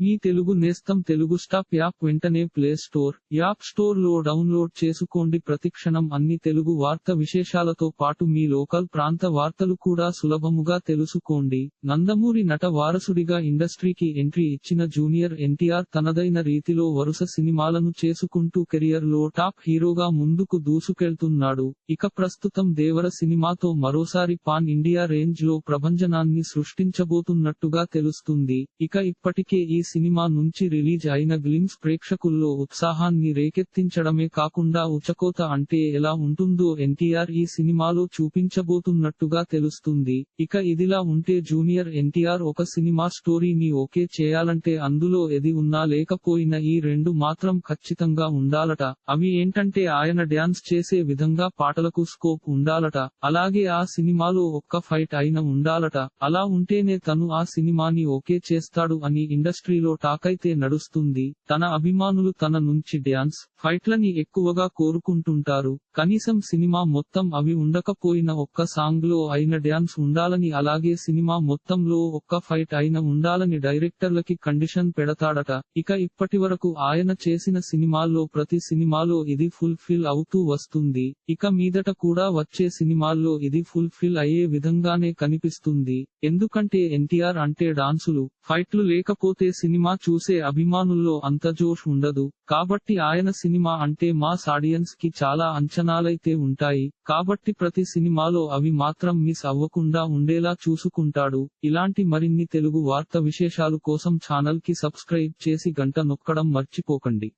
మీ తెలుగు నేస్తం Telugu stop app వెంటనే play store app స్టోర్లో డౌన్లోడ్ చేసుకోండి. ప్రతిక్షణం అన్ని తెలుగు వార్త విశేషాలతో పాటు మీ లోకల్ ప్రాంత వార్తలు కూడా సులభముగా తెలుసుకోండి. నందమూరి నట వారసుడిగా ఇండస్ట్రీకి ఎంట్రీ ఇచ్చిన జూనియర్ ఎన్టీఆర్ తనదైన రీతిలో వరుస సినిమాలను చేసుకుంటూ కెరియర్లో టాప్ హీరోగా ముందుకు దూసుకెళ్తున్నాడు. ఇక ప్రస్తుతం దేవర సినిమాతో మరోసారి పాన్ ఇండియా రేంజ్లో ప్రభంజనాన్ని సృష్టించబోతున్నట్టుగా తెలుస్తుంది. ఇక ఇప్పటికే ఈ సినిమా నుంచి రిలీజ్ అయిన గ్లిమ్స్ ప్రేక్షకుల్లో ఉత్సాహాన్ని రేకెత్తించడమే కాకుండా ఉచకోత అంటే ఎలా ఉంటుందో ఎన్టీఆర్ ఈ సినిమాలో చూపించబోతున్నట్టుగా తెలుస్తుంది. ఇక ఇదిలా ఉంటే జూనియర్ ఎన్టీఆర్ ఒక సినిమా స్టోరీని ఓకే చేయాలంటే అందులో ఎది ఉన్నా లేకపోయినా ఈ రెండు మాత్రం ఖచ్చితంగా ఉండాలట. అవి ఏంటంటే ఆయన డ్యాన్స్ చేసే విధంగా పాటలకు స్కోప్ ఉండాలట. అలాగే ఆ సినిమాలో ఒక్క ఫైట్ అయిన ఉండాలట. అలా ఉంటేనే తను ఆ సినిమాని ఓకే చేస్తాడు అని ఇండస్ట్రీ టాక్ అయితే నడుస్తుంది. తన అభిమానులు తన నుంచి డ్యాన్స్ ఫైట్లని ఎక్కువగా కోరుకుంటుంటారు. కనీసం సినిమా మొత్తం అవి ఉండకపోయిన ఒక్క సాంగ్లో అయిన డ్యాన్స్ ఉండాలని అలాగే సినిమా మొత్తంలో ఒక్క ఫైట్ అయిన ఉండాలని డైరెక్టర్లకి కండిషన్ పెడతాడట. ఇక ఇప్పటివరకు ఆయన చేసిన సినిమాల్లో ప్రతి సినిమాలో ఇది ఫుల్ ఫిల్ అవుతూ వస్తుంది. ఇక మీదట కూడా వచ్చే సినిమాల్లో ఇది ఫుల్ ఫిల్ అయ్యే విధంగానే కనిపిస్తుంది. ఎందుకంటే ఎన్టీఆర్ అంటే డాన్సులు ఫైట్లు లేకపోతే సినిమా చూసే అభిమానుల్లో అంత జోష్ ఉండదు. కాబట్టి ఆయన సినిమా అంటే మాస్ ఆడియన్స్కి చాలా అంచనాలైతే ఉంటాయి కాబట్టి ప్రతి సినిమాలో అవి మాత్రం మిస్ అవ్వకుండా ఉండేలా చూసుకుంటాడు. ఇలాంటి మరిన్ని తెలుగు వార్త విశేషాలు కోసం ఛానల్కి సబ్స్క్రైబ్ చేసి గంట నొక్కడం మర్చిపోకండి.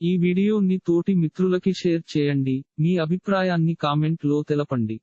ఈ వీడియోని తోటి మిత్రులకి షేర్ చేయండి. మీ అభిప్రాయాన్ని కామెంట్లో తెలపండి.